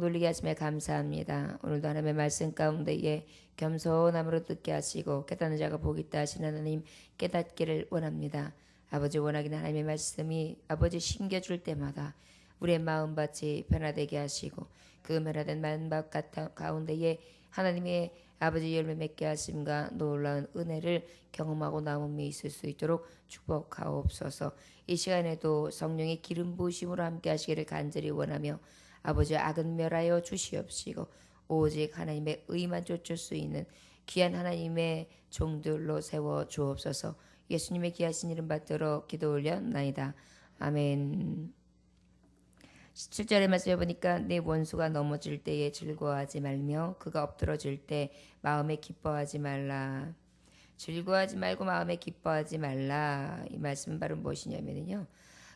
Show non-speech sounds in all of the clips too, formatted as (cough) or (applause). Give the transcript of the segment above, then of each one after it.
돌리게 하심에 감사합니다. 오늘도 하나님의 말씀 가운데에 겸손함으로 듣게 하시고 깨닫는 자가 복이 있다 하시는 하나님 깨닫기를 원합니다. 아버지 원하기는 하나님의 말씀이 아버지 신겨줄 때마다 우리의 마음밭이 변화되게 하시고 그 변화된 마음밭 가운데에 하나님의 아버지 열매 맺게 하심과 놀라운 은혜를 경험하고 남음이 있을 수 있도록 축복하옵소서. 이 시간에도 성령의 기름 부으심으로 함께 하시기를 간절히 원하며 아버지 악은 멸하여 주시옵시고 오직 하나님의 의만 쫓을 수 있는 귀한 하나님의 종들로 세워 주옵소서. 예수님의 귀하신 이름 받들어 기도 올렸나이다. 아멘. 17절의 말씀에 보니까 내 원수가 넘어질 때에 즐거워하지 말며 그가 엎드러질 때 마음에 기뻐하지 말라. 즐거워하지 말고 마음에 기뻐하지 말라. 이 말씀 바로 무엇이냐면요.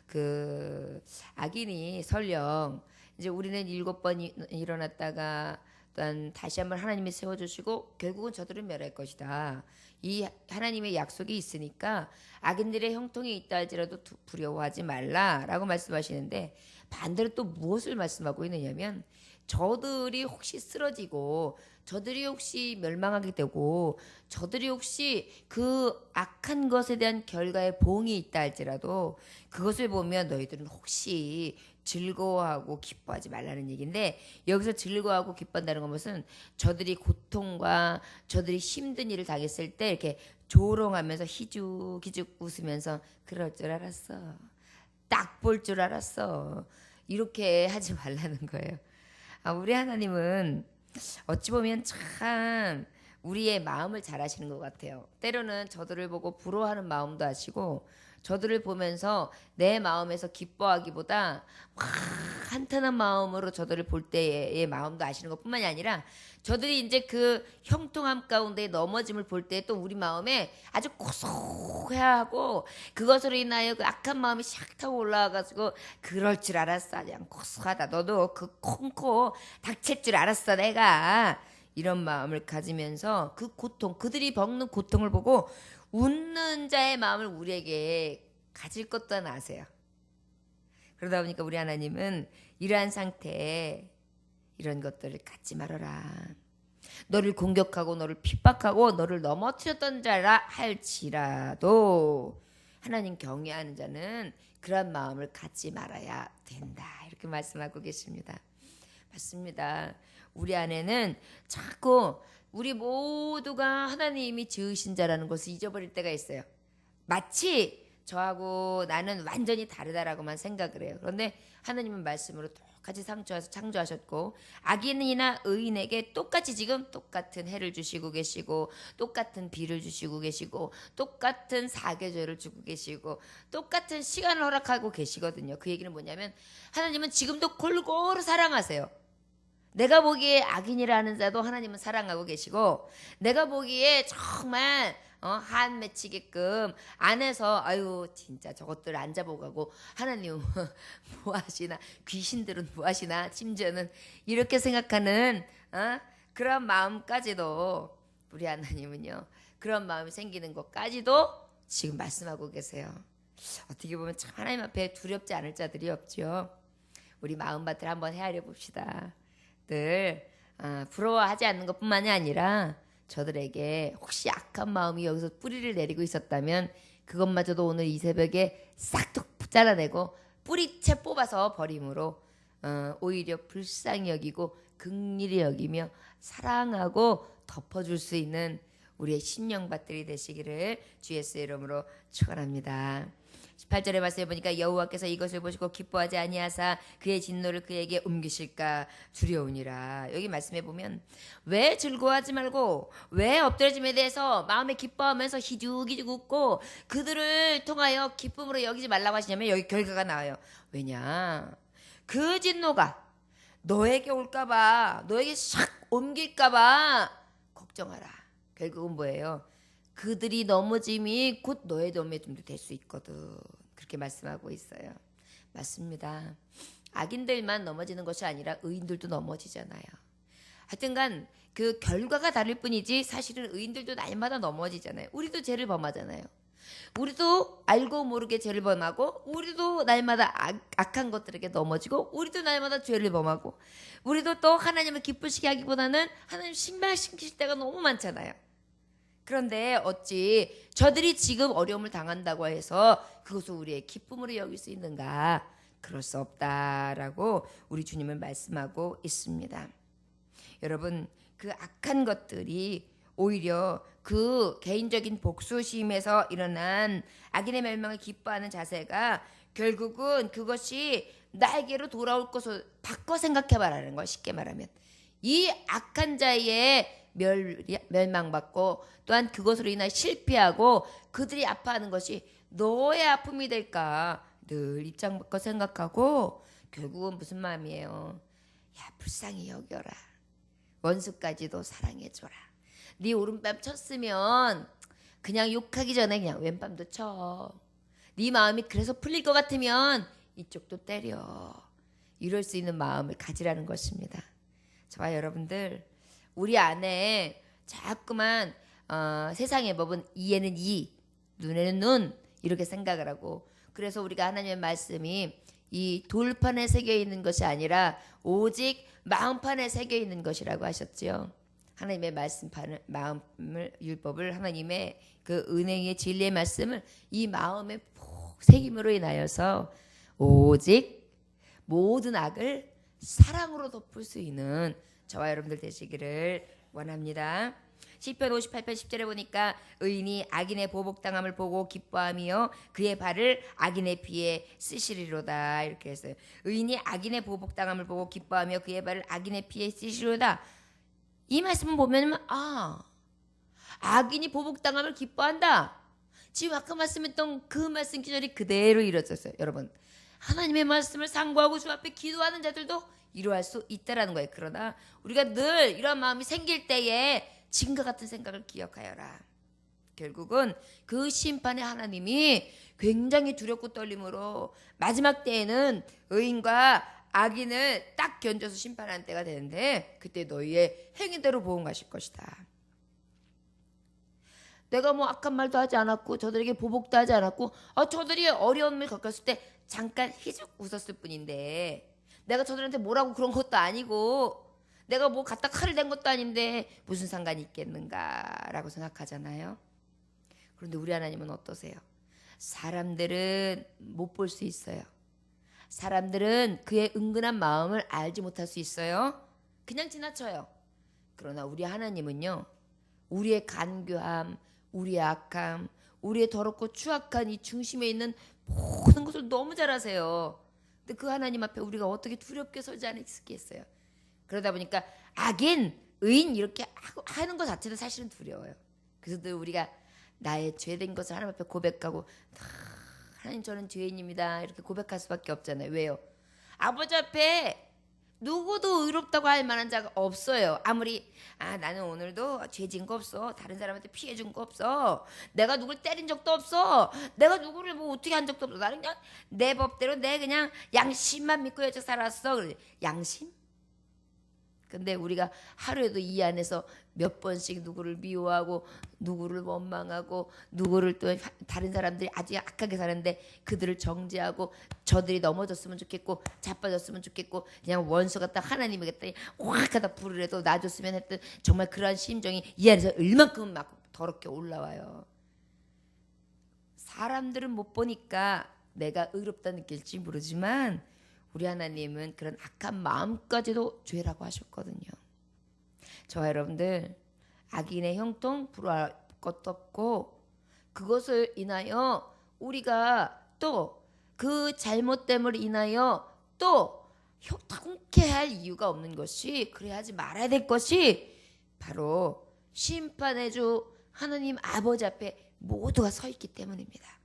그 악인이 설령 이제 우리는 일곱 번 이- 일어났다가 또한 다시 한번 하나님이 세워주시고 결국은 저들은 멸할 것이다. 이 하나님의 약속이 있으니까 악인들의 형통이 있다 할지라도 두- 두려워하지 말라라고 말씀하시는데 반대로 또 무엇을 말씀하고 있느냐면 저들이 혹시 쓰러지고 저들이 혹시 멸망하게 되고 저들이 혹시 그 악한 것에 대한 결과에 봉이 있다 할지라도 그것을 보면 너희들은 혹시 즐거워하고 기뻐하지 말라는 얘기인데 여기서 즐거워하고 기뻐한다는 것은 저들이 고통과 저들이 힘든 일을 당했을 때 이렇게 조롱하면서 희죽희죽 웃으면서 그럴 줄 알았어. 딱 볼 줄 알았어. 이렇게 (laughs) 하지 말라는 거예요. 아, 우리 하나님은 어찌 보면 참 우리의 마음을 잘 아시는 것 같아요. 때로는 저들을 보고 부러워하는 마음도 아시고 저들을 보면서 내 마음에서 기뻐하기보다 막 한탄한 마음으로 저들을 볼 때의 마음도 아시는 것뿐만이 아니라 저들이 이제 그 형통함 가운데 넘어짐을 볼 때 또 우리 마음에 아주 고소해하고 그것으로 인하여 그 악한 마음이 샥 타고 올라와가지고 그럴 줄 알았어. 그냥 고소하다. 너도 그 콩코 닥칠 줄 알았어 내가. 이런 마음을 가지면서 그 고통 그들이 겪는 고통을 보고 웃는 자의 마음을 우리에게 가질 것도 아세요. 그러다 보니까 우리 하나님은 이러한 상태에 이런 것들을 갖지 말아라. 너를 공격하고 너를 핍박하고 너를 넘어뜨렸던 자라 할지라도 하나님 경외하는 자는 그런 마음을 갖지 말아야 된다. 이렇게 말씀하고 계십니다. 맞습니다. 우리 안에는 자꾸 우리 모두가 하나님이 지으신 자라는 것을 잊어버릴 때가 있어요. 마치 저하고 나는 완전히 다르다라고만 생각을 해요. 그런데 하나님은 말씀으로 똑같이 창조하셔서 창조하셨고 악인이나 의인에게 똑같이 지금 똑같은 해를 주시고 계시고 똑같은 비를 주시고 계시고 똑같은 사계절을 주고 계시고 똑같은 시간을 허락하고 계시거든요. 그 얘기는 뭐냐면 하나님은 지금도 골고루 사랑하세요. 내가 보기에 악인이라는 자도 하나님은 사랑하고 계시고 내가 보기에 정말 어, 한 맺히게끔 안에서 아유 진짜 저것들 안 잡아가고 하나님 (laughs) 뭐 하시나 귀신들은 뭐 하시나 심지어는 이렇게 생각하는 어? 그런 마음까지도 우리 하나님은요 그런 마음이 생기는 것까지도 지금 말씀하고 계세요 어떻게 보면 참 하나님 앞에 두렵지 않을 자들이 없죠 우리 마음밭을 한번 헤아려 봅시다 늘 아, 부러워하지 않는 것뿐만이 아니라 저들에게 혹시 악한 마음이 여기서 뿌리를 내리고 있었다면 그것마저도 오늘 이 새벽에 싹둑 잘라내고 뿌리채 뽑아서 버림으로 어, 오히려 불쌍히 여기고 극률이 여기며 사랑하고 덮어줄 수 있는 우리의 신령밭들이 되시기를 주 예수의 이름으로 축원합니다. 18절에 말씀해 보니까 여호와께서 이것을 보시고 기뻐하지 아니하사 그의 진노를 그에게 옮기실까 두려우니라. 여기 말씀해 보면 왜 즐거워하지 말고 왜 엎드려짐에 대해서 마음에 기뻐하면서 희죽희죽 웃고 그들을 통하여 기쁨으로 여기지 말라고 하시냐면 여기 결과가 나와요. 왜냐? 그 진노가 너에게 올까봐 너에게 샥 옮길까봐 걱정하라. 결국은 뭐예요? 그들이 넘어짐이 곧 너의 넘어짐도 될 수 있거든. 그렇게 말씀하고 있어요. 맞습니다. 악인들만 넘어지는 것이 아니라 의인들도 넘어지잖아요. 하여튼간 그 결과가 다를 뿐이지 사실은 의인들도 날마다 넘어지잖아요. 우리도 죄를 범하잖아요. 우리도 알고 모르게 죄를 범하고 우리도 날마다 악, 악한 것들에게 넘어지고 우리도 날마다 죄를 범하고 우리도 또 하나님을 기쁘시게 하기보다는 하나님 신발시킬 때가 너무 많잖아요. 그런데 어찌 저들이 지금 어려움을 당한다고 해서 그것을 우리의 기쁨으로 여길 수 있는가? 그럴 수 없다라고 우리 주님은 말씀하고 있습니다. 여러분 그 악한 것들이 오히려 그 개인적인 복수심에서 일어난 악인의 멸망을 기뻐하는 자세가 결국은 그것이 나에게로 돌아올 것을 바꿔 생각해 말하는 거 쉽게 말하면 이 악한 자의 멸, 멸망받고 또한 그것으로 인해 실패하고 그들이 아파하는 것이 너의 아픔이 될까 늘 입장 바꿔 생각하고 결국은 무슨 마음이에요 야 불쌍히 여겨라 원수까지도 사랑해줘라 네 오른밤 쳤으면 그냥 욕하기 전에 그냥 왼밤도 쳐. 네 마음이 그래서 풀릴 것 같으면 이쪽도 때려. 이럴 수 있는 마음을 가지라는 것입니다. 저와 여러분들 우리 안에 자꾸만 어, 세상의 법은 이에는 이, 눈에는 눈 이렇게 생각을 하고 그래서 우리가 하나님의 말씀이 이 돌판에 새겨 있는 것이 아니라 오직 마음판에 새겨 있는 것이라고 하셨지요. 하나님의 말씀판을 마음을 율법을 하나님의 그 은행의 진리의 말씀을 이 마음에 푹 새김으로 인하여서 오직 모든 악을 사랑으로 덮을 수 있는 저와 여러분들 되시기를 원합니다. 시편 58편 10절에 보니까 의인이 악인의 보복당함을 보고 기뻐하며 그의 발을 악인의 피에 쓰시리로다 이렇게 했어요. 의인이 악인의 보복당함을 보고 기뻐하며 그의 발을 악인의 피에 쓰시리로다. 이 말씀을 보면 아 악인이 보복당함을 기뻐한다. 지금 아까 말씀했던 그 말씀 기절이 그대로 이루어졌어요. 여러분 하나님의 말씀을 상고하고 주 앞에 기도하는 자들도 이루할 수 있다라는 거예요. 그러나 우리가 늘 이런 마음이 생길 때에 지금과 같은 생각을 기억하여라. 결국은 그 심판의 하나님이 굉장히 두렵고 떨림으로 마지막 때에는 의인과 악인을 딱 견뎌서 심판하는 때가 되는데 그때 너희의 행위대로 보응하실 것이다. 내가 뭐 악한 말도 하지 않았고 저들에게 보복도 하지 않았고 어, 저들이 어려움을 겪었을 때 잠깐 희죽 웃었을 뿐인데 내가 저들한테 뭐라고 그런 것도 아니고 내가 뭐 갖다 칼을 댄 것도 아닌데 무슨 상관이 있겠는가라고 생각하잖아요. 그런데 우리 하나님은 어떠세요? 사람들은 못 볼 수 있어요. 사람들은 그의 은근한 마음을 알지 못할 수 있어요. 그냥 지나쳐요. 그러나 우리 하나님은요. 우리의 간교함, 우리의 악함, 우리의 더럽고 추악한 이 중심에 있는 모든 것을 너무 잘 아세요. 근데 그 하나님 앞에 우리가 어떻게 두렵게 설지 않겠어요. 그러다 보니까 악인, 의인 이렇게 하는 것 자체도 사실은 두려워요. 그래서 늘 우리가 나의 죄된 것을 하나님 앞에 고백하고 하나님 저는 죄인입니다. 이렇게 고백할 수밖에 없잖아요. 왜요? 아버지 앞에 누구도 의롭다고 할 만한 자가 없어요. 아무리 아 나는 오늘도 죄진 거 없어. 다른 사람한테 피해 준 거 없어. 내가 누굴 때린 적도 없어. 내가 누구를 뭐 어떻게 한 적도 없어. 나는 그냥 내 법대로 내 그냥 양심만 믿고 여자 살았어. 양심? 근데 우리가 하루에도 이 안에서 몇 번씩 누구를 미워하고 누구를 원망하고 누구를 또 다른 사람들이 아주 악하게 사는데 그들을 정죄하고 저들이 넘어졌으면 좋겠고 자빠졌으면 좋겠고 그냥 원수가 딱 하나님 이겠다 확 하다 불을 해도 놔줬으면 했던 정말 그러한 심정이 이 안에서 얼만큼 막 더럽게 올라와요. 사람들은 못 보니까 내가 의롭다 느낄지 모르지만 우리 하나님은 그런 악한 마음까지도 죄라고 하셨거든요. 저와 여러분들 악인의 형통 부러할 것도 없고 그것을 인하여 우리가 또 그 잘못됨을 인하여 또 통쾌할 이유가 없는 것이 그래야 하지 말아야 될 것이 바로 심판의 주 하나님 아버지 앞에 모두가 서 있기 때문입니다.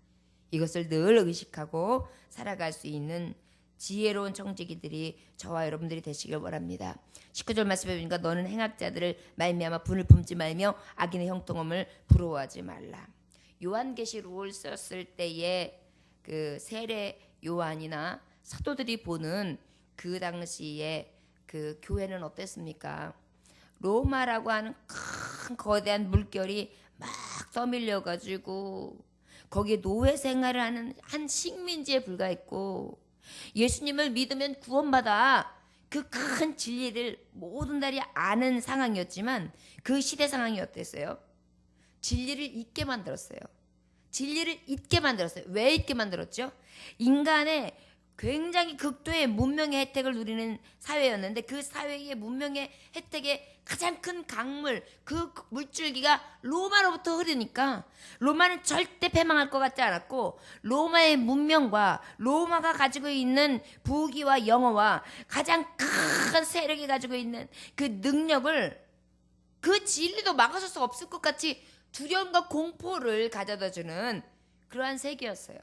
이것을 늘 의식하고 살아갈 수 있는 지혜로운 청지기들이 저와 여러분들이 되시길 바랍니다. 19절 말씀에 보니까 너는 행악자들을 말미암아 분을 품지 말며 악인의 형통함을 부러워하지 말라. 요한계시록을 썼을 때에 그 세례 요한이나 사도들이 보는 그 당시에 그 교회는 어땠습니까? 로마라고 하는 큰 거대한 물결이 막 떠밀려 가지고 거기에 노예 생활을 하는 한 식민지에 불과했고 예수님을 믿으면 구원받아 그 큰 진리를 모든 날이 아는 상황이었지만 그 시대 상황이 어땠어요? 진리를 잊게 만들었어요. 진리를 잊게 만들었어요. 왜 잊게 만들었죠? 인간의 굉장히 극도의 문명의 혜택을 누리는 사회였는데 그 사회의 문명의 혜택의 가장 큰 강물 그 물줄기가 로마로부터 흐르니까 로마는 절대 패망할 것 같지 않았고 로마의 문명과 로마가 가지고 있는 부귀와 영어와 가장 큰 세력이 가지고 있는 그 능력을 그 진리도 막아설 수 없을 것 같이 두려움과 공포를 가져다 주는 그러한 세계였어요.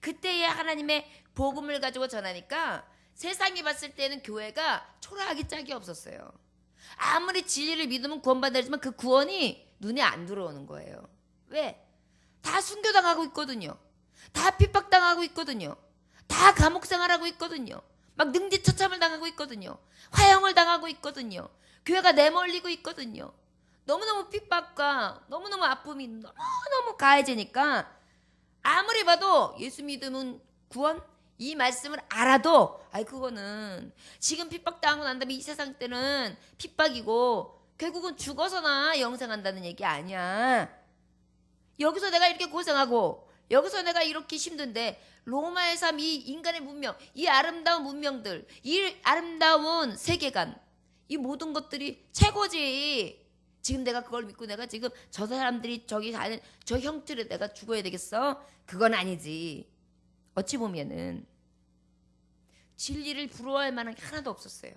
그때의 하나님의 복음을 가지고 전하니까 세상이 봤을 때는 교회가 초라하기 짝이 없었어요. 아무리 진리를 믿으면 구원받았지만 그 구원이 눈에 안 들어오는 거예요. 왜? 다 순교당하고 있거든요. 다 핍박당하고 있거든요. 다 감옥 생활하고 있거든요. 막 능지 처참을 당하고 있거든요. 화형을 당하고 있거든요. 교회가 내몰리고 있거든요. 너무너무 핍박과 너무너무 아픔이 너무너무 가해지니까 아무리 봐도 예수 믿으면 구원 이 말씀을 알아도 아이 그거는 지금 핍박당하고 난 다음에 이 세상 때는 핍박이고 결국은 죽어서나 영생한다는 얘기 아니야. 여기서 내가 이렇게 고생하고 여기서 내가 이렇게 힘든데 로마의 삶, 이 인간의 문명, 이 아름다운 문명들, 이 아름다운 세계관, 이 모든 것들이 최고지. 지금 내가 그걸 믿고 내가 지금 저 사람들이 저기 사는 저 형틀에 내가 죽어야 되겠어? 그건 아니지. 어찌 보면은 진리를 부러워할 만한 게 하나도 없었어요.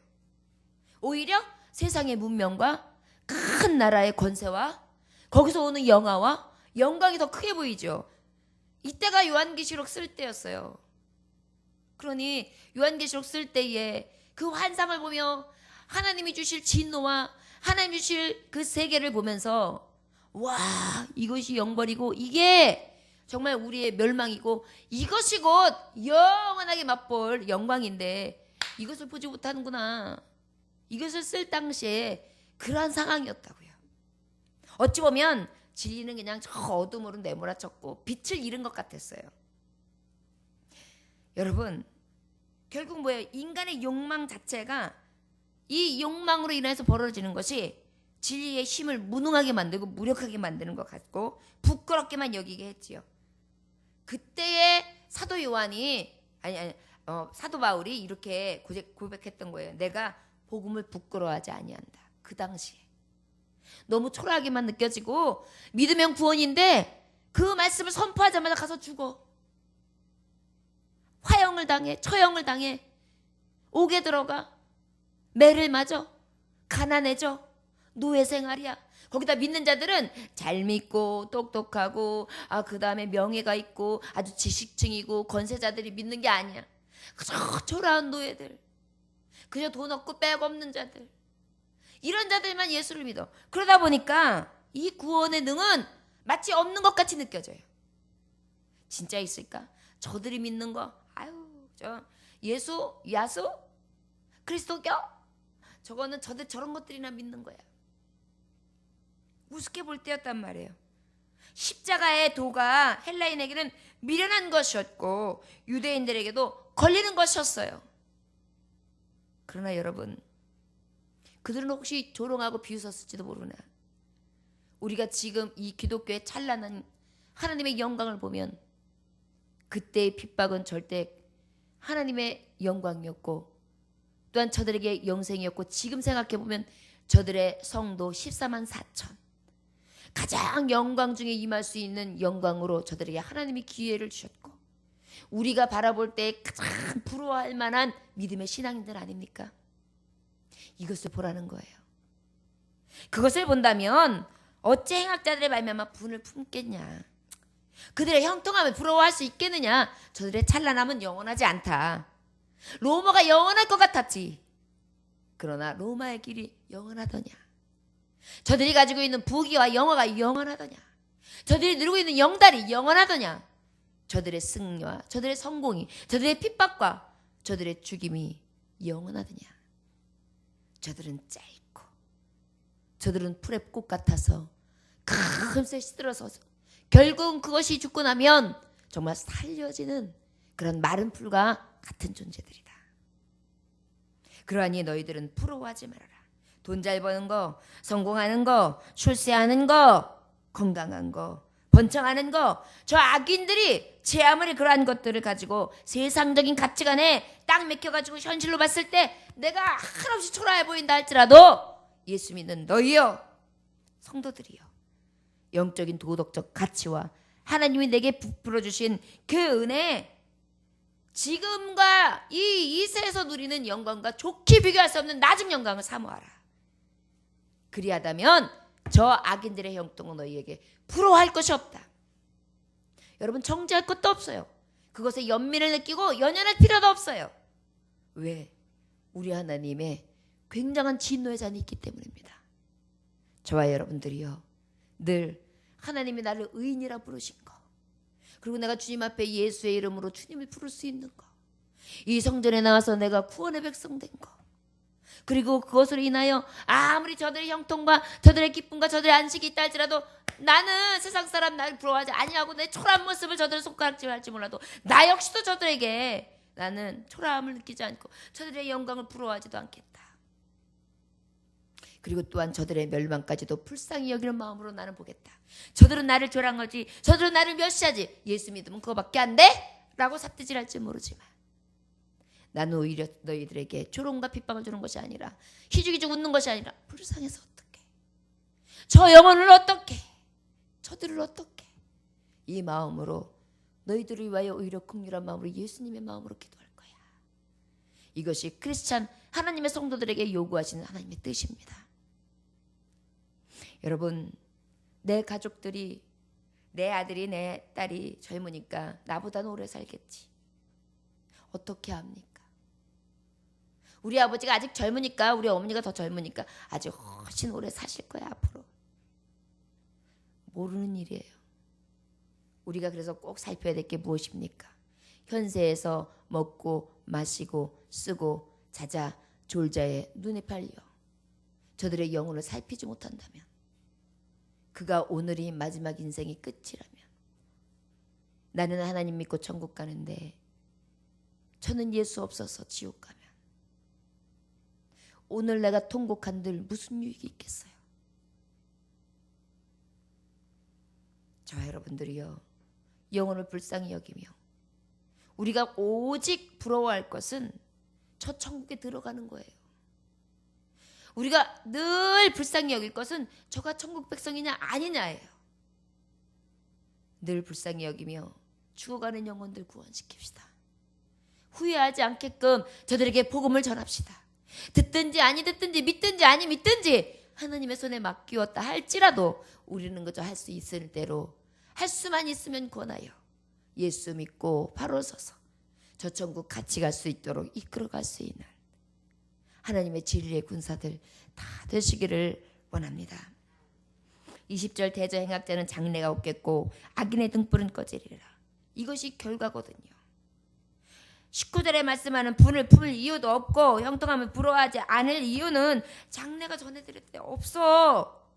오히려 세상의 문명과 큰 나라의 권세와 거기서 오는 영화와 영광이 더 크게 보이죠. 이때가 요한계시록 쓸 때였어요. 그러니 요한계시록 쓸 때에 그 환상을 보며 하나님이 주실 진노와 하나님 주실 그 세계를 보면서 와 이것이 영벌이고 이게 정말 우리의 멸망이고 이것이 곧 영원하게 맛볼 영광인데 이것을 보지 못하는구나. 이것을 쓸 당시에 그러한 상황이었다고요. 어찌 보면 진리는 그냥 저 어둠으로 내몰아쳤고 빛을 잃은 것 같았어요. 여러분 결국 뭐예요? 인간의 욕망 자체가 이 욕망으로 인해서 벌어지는 것이 진리의 힘을 무능하게 만들고 무력하게 만드는 것 같고 부끄럽게만 여기게 했지요. 그때의 사도 요한이 아니 아니 어, 사도 바울이 이렇게 고백, 고백 했던 거예요. 내가 복음을 부끄러워하지 아니한다. 그 당시에 너무 초라하게만 느껴지고 믿으면 구원인데 그 말씀을 선포하자마자 가서 죽어. 화형을 당해, 처형을 당해, 옥에 들어가, 매를 맞아, 가난해져, 노예 생활이야. 거기다 믿는 자들은 잘 믿고 똑똑하고 아 그다음에 명예가 있고 아주 지식층이고 권세자들이 믿는 게 아니야. 그저 초라한 노예들. 그저 돈 없고 빽 없는 자들. 이런 자들만 예수를 믿어. 그러다 보니까 이 구원의 능은 마치 없는 것 같이 느껴져요. 진짜 있을까? 저들이 믿는 거 아유 저 예수 야수 그리스도교 저거는 저들 저런 것들이나 믿는 거야. 우습게 볼 때였단 말이에요. 십자가의 도가 헬라인에게는 미련한 것이었고 유대인들에게도 걸리는 것이었어요. 그러나 여러분, 그들은 혹시 조롱하고 비웃었을지도 모르나. 우리가 지금 이 기독교의 찬란한 하나님의 영광을 보면 그때의 핍박은 절대 하나님의 영광이었고 또한 저들에게 영생이었고 지금 생각해 보면 저들의 성도 14만 4천 가장 영광 중에 임할 수 있는 영광으로 저들에게 하나님이 기회를 주셨고 우리가 바라볼 때 가장 부러워할 만한 믿음의 신앙인들 아닙니까? 이것을 보라는 거예요. 그것을 본다면 어째 행악자들의 말미암아 분을 품겠냐? 그들의 형통함을 부러워할 수 있겠느냐? 저들의 찬란함은 영원하지 않다. 로마가 영원할 것 같았지. 그러나 로마의 길이 영원하더냐? 저들이 가지고 있는 부귀와 영화가 영원하더냐? 저들이 누리고 있는 영달이 영원하더냐? 저들의 승리와 저들의 성공이 저들의 핍박과 저들의 죽임이 영원하더냐? 저들은 짧고 저들은 풀의 꽃 같아서 금세 시들어서 결국은 그것이 죽고 나면 정말 살려지는 그런 마른 풀과 같은 존재들이다. 그러하니 너희들은 부러워하지 말아라. 돈 잘 버는 거, 성공하는 거, 출세하는 거, 건강한 거, 번창하는 거, 저 악인들이 제 아무리 그러한 것들을 가지고 세상적인 가치관에 딱 맥혀가지고 현실로 봤을 때 내가 한없이 초라해 보인다 할지라도 예수 믿는 너희요, 성도들이요, 영적인 도덕적 가치와 하나님이 내게 부풀어 주신 그 은혜, 지금과 이 이세에서 누리는 영광과 좋게 비교할 수 없는 낮은 영광을 사모하라. 그리하다면 저 악인들의 형통은 너희에게 부러워할 것이 없다. 여러분 정죄할 것도 없어요. 그것에 연민을 느끼고 연연할 필요도 없어요. 왜? 우리 하나님의 굉장한 진노의 잔이 있기 때문입니다. 저와 여러분들이요. 늘 하나님이 나를 의인이라 부르신 거. 그리고 내가 주님 앞에 예수의 이름으로 주님을 부를 수 있는 거. 이 성전에 나와서 내가 구원의 백성 된 거. 그리고 그것으로 인하여 아무리 저들의 형통과 저들의 기쁨과 저들의 안식이 있다 할지라도 나는 세상 사람 나를 부러워하지 아니하고 내 초라한 모습을 저들의 손가락질 할지 몰라도 나 역시도 저들에게 나는 초라함을 느끼지 않고 저들의 영광을 부러워하지도 않겠다. 그리고 또한 저들의 멸망까지도 불쌍히 여기는 마음으로 나는 보겠다. 저들은 나를 조랑하지, 저들은 나를 멸시하지. 예수 믿으면 그거밖에 안 돼? 라고 삿대질할지 모르지만 나는 오히려 너희들에게 조롱과 핍박을 주는 것이 아니라 희죽희죽 웃는 것이 아니라 불쌍해서 어떻게 저 영혼을 어떻게 저들을 어떻게 이 마음으로 너희들을 위하여 오히려 긍휼한 마음으로 예수님의 마음으로 기도할 거야. 이것이 크리스찬 하나님의 성도들에게 요구하시는 하나님의 뜻입니다. 여러분 내 가족들이 내 아들이 내 딸이 젊으니까 나보다는 오래 살겠지. 어떻게 합니까? 우리 아버지가 아직 젊으니까 우리 어머니가 더 젊으니까 아직 훨씬 오래 사실 거야 앞으로. 모르는 일이에요. 우리가 그래서 꼭 살펴야 될 게 무엇입니까? 현세에서 먹고 마시고 쓰고 자자 졸자에 눈이 팔려 저들의 영혼을 살피지 못한다면 그가 오늘이 마지막 인생의 끝이라면 나는 하나님 믿고 천국 가는데 저는 예수 없어서 지옥 가면 오늘 내가 통곡한들 무슨 유익이 있겠어요? 저와 여러분들이요 영혼을 불쌍히 여기며 우리가 오직 부러워할 것은 저 천국에 들어가는 거예요. 우리가 늘 불쌍히 여길 것은 저가 천국 백성이냐 아니냐예요. 늘 불쌍히 여기며 죽어가는 영혼들 구원시킵시다. 후회하지 않게끔 저들에게 복음을 전합시다. 듣든지 아니 듣든지 믿든지 아니 믿든지 하나님의 손에 맡기었다 할지라도 우리는 그저 할 수 있을 대로 할 수만 있으면 권하여 예수 믿고 바로 서서 저 천국 같이 갈 수 있도록 이끌어갈 수 있는 하나님의 진리의 군사들 다 되시기를 원합니다. 20절 대저 행악자는 장래가 없겠고 악인의 등불은 꺼지리라. 이것이 결과거든요. 19절에 말씀하는 분을 품을 이유도 없고 형통함을 부러워하지 않을 이유는 장래가 전해드릴 때 없어.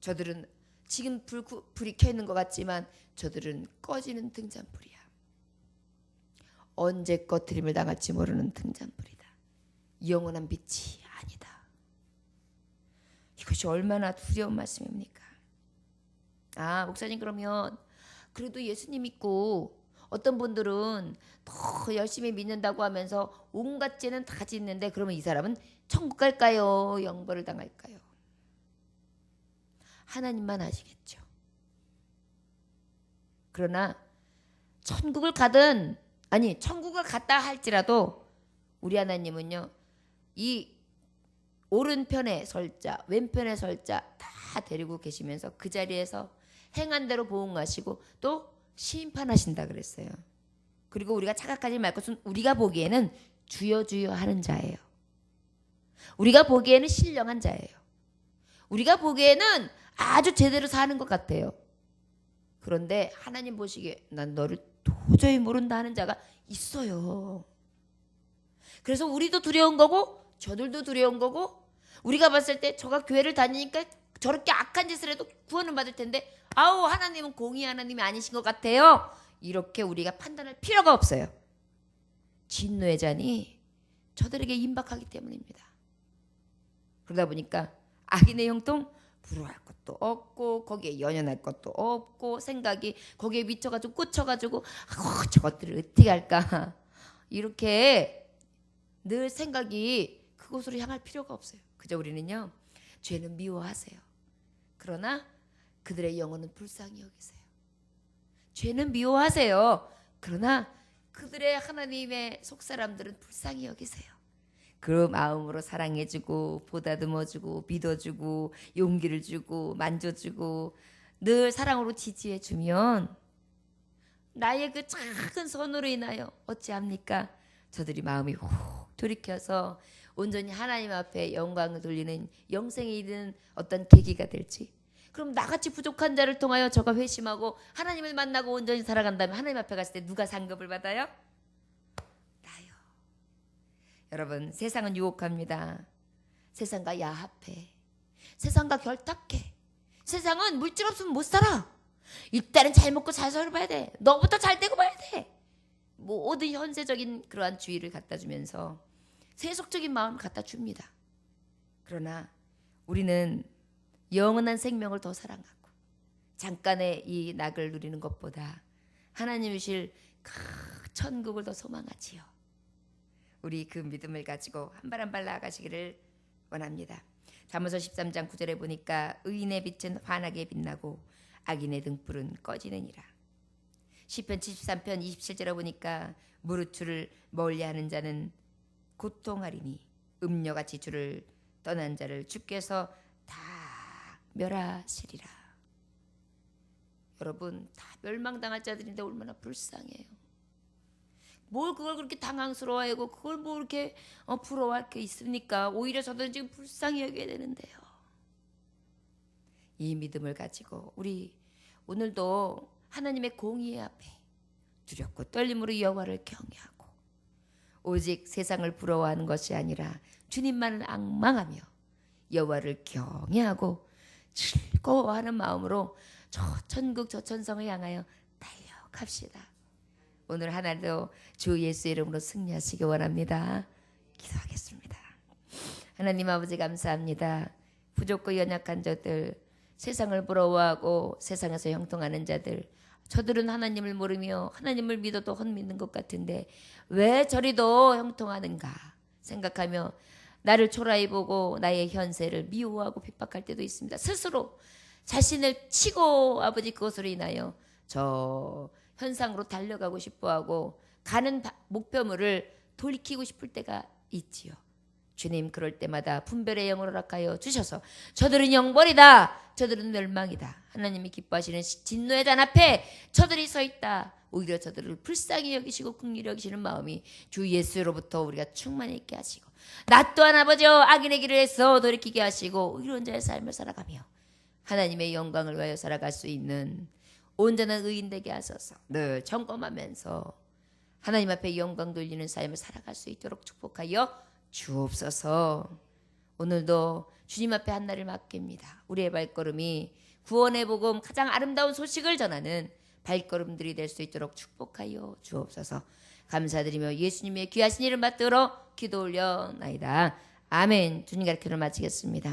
저들은 지금 불, 불이 켜 있는 것 같지만 저들은 꺼지는 등잔불이야. 언제 꺼트림을 당할지 모르는 등잔불이다. 영원한 빛이 아니다. 이것이 얼마나 두려운 말씀입니까? 아, 목사님 그러면 그래도 예수님 믿고 어떤 분들은 더 열심히 믿는다고 하면서 온갖 죄는 다 짓는데 그러면 이 사람은 천국 갈까요? 영벌을 당할까요? 하나님만 아시겠죠. 그러나 천국을 가든 아니 천국을 갔다 할지라도 우리 하나님은요 이 오른편에 설자 왼편에 설자 다 데리고 계시면서 그 자리에서 행한 대로 보응하시고 또 심판하신다 그랬어요. 그리고 우리가 착각하지 말 것은 우리가 보기에는 주여 주여 하는 자예요. 우리가 보기에는 신령한 자예요. 우리가 보기에는 아주 제대로 사는 것 같아요. 그런데 하나님 보시기에 난 너를 도저히 모른다 하는 자가 있어요. 그래서 우리도 두려운 거고 저들도 두려운 거고 우리가 봤을 때 저가 교회를 다니니까 저렇게 악한 짓을 해도 구원을 받을 텐데 아우 하나님은 공의 하나님이 아니신 것 같아요. 이렇게 우리가 판단할 필요가 없어요. 진노의 잔이 저들에게 임박하기 때문입니다. 그러다 보니까 악인의 형통 부러워할 것도 없고 거기에 연연할 것도 없고 생각이 거기에 미쳐가지고 꽂혀가지고 아 저것들을 어떻게 할까 이렇게 늘 생각이 그곳으로 향할 필요가 없어요. 그저 우리는요 죄는 미워하세요. 그러나 그들의 영혼은 불쌍히 여기세요. 죄는 미워하세요. 그러나 그들의 하나님의 속사람들은 불쌍히 여기세요. 그 마음으로 사랑해주고 보다듬어주고 믿어주고 용기를 주고 만져주고 늘 사랑으로 지지해주면 나의 그 작은 선으로 인하여 어찌합니까? 저들이 마음이 훅 돌이켜서 온전히 하나님 앞에 영광을 돌리는 영생에 이르는 어떤 계기가 될지 그럼 나같이 부족한 자를 통하여 저가 회심하고 하나님을 만나고 온전히 살아간다면 하나님 앞에 갔을 때 누가 상급을 받아요? 나요. 여러분 세상은 유혹합니다. 세상과 야합해. 세상과 결탁해. 세상은 물질 없으면 못 살아. 일단은 잘 먹고 잘 살아봐야 돼. 너부터 잘 되고 봐야 돼. 모든 현세적인 그러한 주의를 갖다 주면서 세속적인 마음을 갖다 줍니다. 그러나 우리는 영원한 생명을 더 사랑하고 잠깐의 이 낙을 누리는 것보다 하나님이실 큰 천국을 더 소망하지요. 우리 그 믿음을 가지고 한 발 한 발 나아가시기를 원합니다. 잠언서 13장 9절에 보니까 의인의 빛은 환하게 빛나고 악인의 등불은 꺼지느니라. 시편 73편 27절에 보니까 무르추를 멀리하는 자는 고통하리니 음녀같이 주를 떠난 자를 주께서 다 멸하시리라. 여러분 다 멸망당할 자들인데 얼마나 불쌍해요. 뭘 그걸 그렇게 당황스러워하고 그걸 뭐 이렇게 어, 부러워할 게 있습니까? 오히려 저들은 지금 불쌍히 여겨야 되는데요. 이 믿음을 가지고 우리 오늘도 하나님의 공의 앞에 두렵고 떨림으로 여호와를 경외하고 오직 세상을 부러워하는 것이 아니라 주님만을 악망하며 여호와를 경외하고 즐거워하는 마음으로 저 천국 저 천성을 향하여 달려갑시다. 오늘 하나도 주 예수 이름으로 승리하시기 원합니다. 기도하겠습니다. 하나님 아버지 감사합니다. 부족고 연약한 자들, 세상을 부러워하고 세상에서 형통하는 자들, 저들은 하나님을 모르며 하나님을 믿어도 헛믿는 것 같은데 왜 저리도 형통하는가 생각하며 나를 초라히 보고 나의 현세를 미워하고 핍박할 때도 있습니다. 스스로 자신을 치고 아버지 그것으로 인하여 저 현상으로 달려가고 싶어하고 가는 바- 목표물을 돌이키고 싶을 때가 있지요. 주님 그럴 때마다 분별의 영을 허락하여 주셔서 저들은 영벌이다. 저들은 멸망이다. 하나님이 기뻐하시는 진노의 잔 앞에 저들이 서 있다. 오히려 저들을 불쌍히 여기시고 긍휼히 여기시는 마음이 주 예수로부터 우리가 충만히 있게 하시고 나 또한 아버지여 악인의 길을 해서 돌이키게 하시고 의로운 자의 삶을 살아가며 하나님의 영광을 위하여 살아갈 수 있는 온전한 의인 되게 하소서 늘 점검하면서 하나님 앞에 영광 돌리는 삶을 살아갈 수 있도록 축복하여 주옵소서 오늘도 주님 앞에 한 날을 맡깁니다. 우리의 발걸음이 구원의 복음 가장 아름다운 소식을 전하는 발걸음들이 될 수 있도록 축복하여 주옵소서. 감사드리며 예수님의 귀하신 이름 받들어 기도 올려 나이다. 아멘. 주님 가르쳐를 마치겠습니다